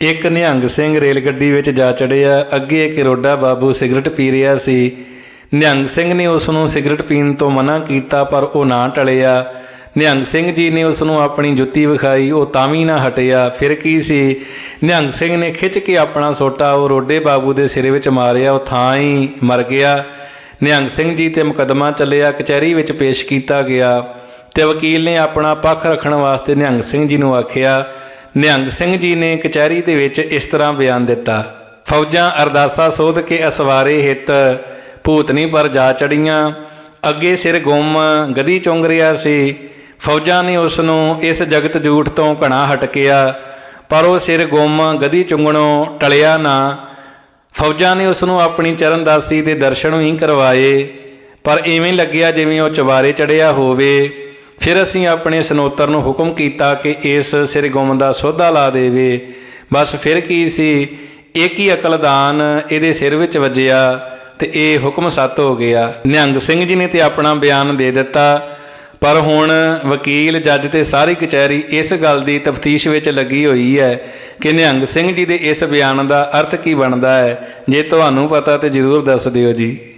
ਇੱਕ ਨਿਹੰਗ ਸਿੰਘ ਰੇਲ ਗੱਡੀ ਵਿੱਚ ਜਾ ਚੜਿਆ ਅੱਗੇ ਇੱਕ ਰੋਡਾ ਬਾਬੂ ਸਿਗਰਟ ਪੀ ਰਿਹਾ ਸੀ। ਨਿਹੰਗ ਸਿੰਘ ਨੇ ਉਸ ਨੂੰ ਸਿਗਰਟ ਪੀਣ ਤੋਂ ਮਨਾ ਕੀਤਾ, ਪਰ ਉਹ ਨਾ ਟਲਿਆ। ਨਿਹੰਗ ਸਿੰਘ ਜੀ ਨੇ ਉਸ ਨੂੰ ਆਪਣੀ ਜੁੱਤੀ ਵਿਖਾਈ, ਉਹ ਤਾਂ ਵੀ ਨਾ ਹਟਿਆ। ਫਿਰ ਕੀ ਸੀ? ਨਿਹੰਗ ਸਿੰਘ ਨੇ ਖਿੱਚ ਕੇ ਆਪਣਾ ਸੋਟਾ ਉਹ ਰੋਡੇ ਬਾਬੂ ਦੇ ਸਿਰ ਵਿੱਚ ਮਾਰਿਆ, ਉਹ ਥਾਂ ਹੀ ਮਰ ਗਿਆ। ਨਿਹੰਗ ਸਿੰਘ ਜੀ ਤੇ ਮੁਕੱਦਮਾ ਚੱਲਿਆ, ਕਚਹਿਰੀ ਵਿੱਚ ਪੇਸ਼ ਕੀਤਾ ਗਿਆ ਤੇ ਵਕੀਲ ਨੇ ਆਪਣਾ ਪੱਖ ਰੱਖਣ ਵਾਸਤੇ ਨਿਹੰਗ ਸਿੰਘ ਜੀ ਨੂੰ ਆਖਿਆ ਨਿਹੰਗ ਸਿੰਘ ਜੀ ਨੇ ਕਚਹਿਰੀ ਦੇ ਵਿੱਚ ਇਸ ਤਰ੍ਹਾਂ ਬਿਆਨ ਦਿੱਤਾ, ਫੌਜਾਂ ਅਰਦਾਸਾ ਸੋਧ ਕੇ ਅਸਵਾਰੇ ਹਿੱਤ ਭੂਤਨੀ ਪਰ ਜਾ ਚੜੀਆਂ ਅੱਗੇ ਸਿਰ ਗੁੰਮ, ਗਦੀ ਚੁੰਗ ਰਿਹਾ ਸੀ। ਫੌਜਾਂ ਨੇ ਉਸ ਨੂੰ ਇਸ ਜਗਤ ਜੂਠ ਤੋਂ ਘਣਾ ਹਟਕਿਆ, ਪਰ ਉਹ ਸਿਰ ਗੁੰਮ, ਗਦੀ ਚੁੰਗਣੋਂ ਟਲਿਆ ਨਾ। ਫੌਜਾਂ ਨੇ ਉਸ ਨੂੰ ਆਪਣੀ ਚਰਨਦਾਸੀ ਦੇ ਦਰਸ਼ਨ ਹੀ ਕਰਵਾਏ, ਪਰ ਐਵੇਂ ਲੱਗਿਆ ਜਿਵੇਂ ਉਹ ਚਵਾਰੇ ਚੜਿਆ ਹੋਵੇ। ਫਿਰ ਅਸੀਂ ਆਪਣੇ ਸਨੋਤਰ ਨੂੰ ਹੁਕਮ ਕੀਤਾ ਕਿ ਇਸ ਸਿਰ ਗੁੰਮ ਦਾ ਸੋਧਾ ਲਾ ਦੇਵੇ। ਬਸ ਫਿਰ ਕੀ ਸੀ? ਇੱਕ ਹੀ ਅਕਲਦਾਨ ਇਹਦੇ ਸਿਰ ਵਿੱਚ ਵੱਜਿਆ ਤੇ ਇਹ ਹੁਕਮ ਸੱਤ ਹੋ ਗਿਆ। ਨਿਹੰਗ ਸਿੰਘ ਜੀ ਨੇ ਤੇ ਆਪਣਾ ਬਿਆਨ ਦੇ ਦਿੱਤਾ। ਪਰ ਹੁਣ ਵਕੀਲ, ਜੱਜ ਤੇ ਸਾਰੀ ਕਚਹਿਰੀ ਇਸ ਗੱਲ ਦੀ ਤਫਤੀਸ਼ ਵਿੱਚ ਲੱਗੀ ਹੋਈ ਹੈ ਕਿ ਨਿਹੰਗ ਸਿੰਘ ਜੀ ਦੇ ਇਸ ਬਿਆਨ ਦਾ ਅਰਥ ਕੀ ਬਣਦਾ ਹੈ, ਜੇ ਤੁਹਾਨੂੰ ਪਤਾ ਤੇ ਜ਼ਰੂਰ ਦੱਸ ਦਿਓ ਜੀ।